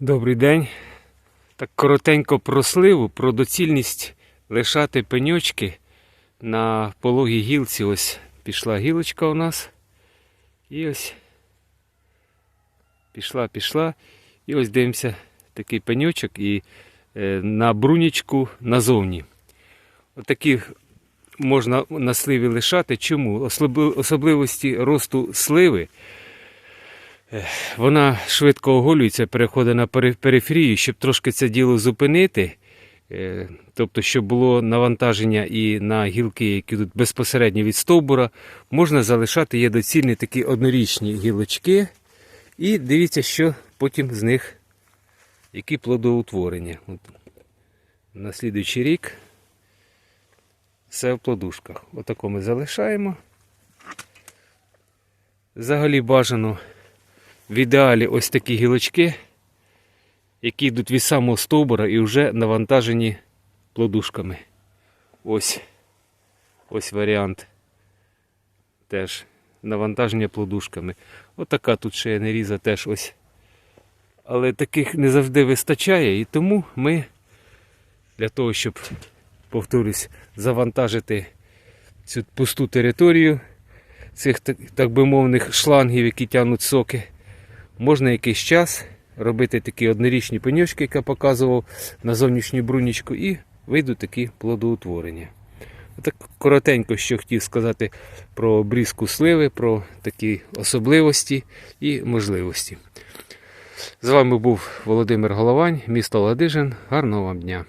Добрий день. Так коротенько про сливу, про доцільність лишати пеньочки на пологій гілці. Ось пішла гілочка у нас. І ось пішла, пішла. І ось дивимося такий пеньочок і е, на брунічку назовні. Отакі можна на сливі лишати. Чому? Особливості росту сливи. Вона швидко оголюється, переходить на периферію, щоб трошки це діло зупинити. е, Тобто, щоб було навантаження і на гілки, які тут безпосередньо від стовбура, можна залишати є доцільні такі однорічні гілочки. І дивіться, що потім з них які плодоутворення. От, на слідуючий рік все в плодушках. Отако ми залишаємо. Взагалі бажано в ідеалі ось такі гілочки, які йдуть від самого стовбура і вже навантажені плодушками. Ось ось варіант теж навантаження плодушками. Отака тут ще не різа теж ось. Але таких не завжди вистачає, і тому ми для того, щоб, повторюсь, завантажити цю пусту територію цих, так би мовних шлангів, які тягнуть соки, можна якийсь час робити такі однорічні пеньочки, як я показував на зовнішню брунічку, і вийдуть такі плодоутворення. Так коротенько, що хотів сказати про обрізку сливи, про такі особливості і можливості. З вами був Володимир Головань, місто Ладижин. Гарного вам дня!